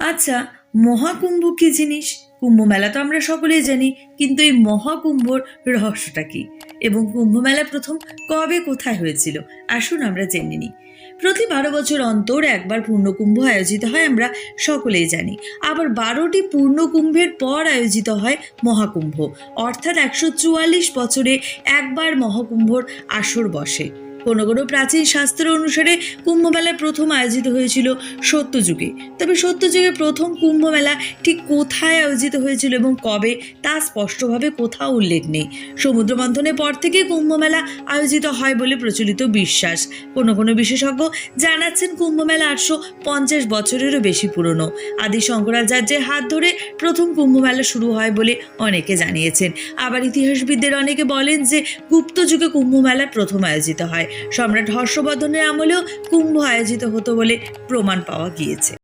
আচ্ছা মহাকুম্ভ কি জিনিস? কুম্ভ মেলা তো আমরা সকলেই জানি, কিন্তু এই মহাকুম্ভর রহস্যটা কি? এবং কুম্ভ মেলা প্রথম কবে কোথায় হয়েছিল? আসুন আমরা জেনে নিই। প্রতি বারো বছর অন্তর একবার পূর্ণকুম্ভ আয়োজিত হয়, আমরা সকলেই জানি। আবার বারোটি পূর্ণকুম্ভের পর আয়োজিত হয় মহাকুম্ভ। অর্থাৎ একশো চুয়াল্লিশ বছরে একবার মহাকুম্ভর আসর বসে। কোনো কোনো প্রাচীন শাস্ত্র অনুসারে কুম্ভমেলা প্রথম আয়োজিত হয়েছিল সত্যযুগে। তবে সত্যযুগে প্রথম কুম্ভমেলা ঠিক কোথায় আয়োজিত হয়েছিল এবং কবে, তা স্পষ্টভাবে কোথাও উল্লেখ নেই। সমুদ্র মন্থনের পর থেকে কুম্ভমেলা আয়োজিত হয় বলে প্রচলিত বিশ্বাস। কোনো কোনো বিশেষজ্ঞ জানাচ্ছেন কুম্ভমেলা আটশো পঞ্চাশ বছরেরও বেশি পুরনো। আদি শঙ্করাচার্যের হাত ধরে প্রথম কুম্ভমেলা শুরু হয় বলে অনেকে জানিয়েছেন। আবার ইতিহাসবিদদের অনেকে বলেন যে গুপ্ত যুগে কুম্ভমেলা প্রথম আয়োজিত হয়। সম্রাট হর্ষবর্ধনের আমলেও কুম্ভ আয়োজিত হতো বলে প্রমাণ পাওয়া গিয়েছে।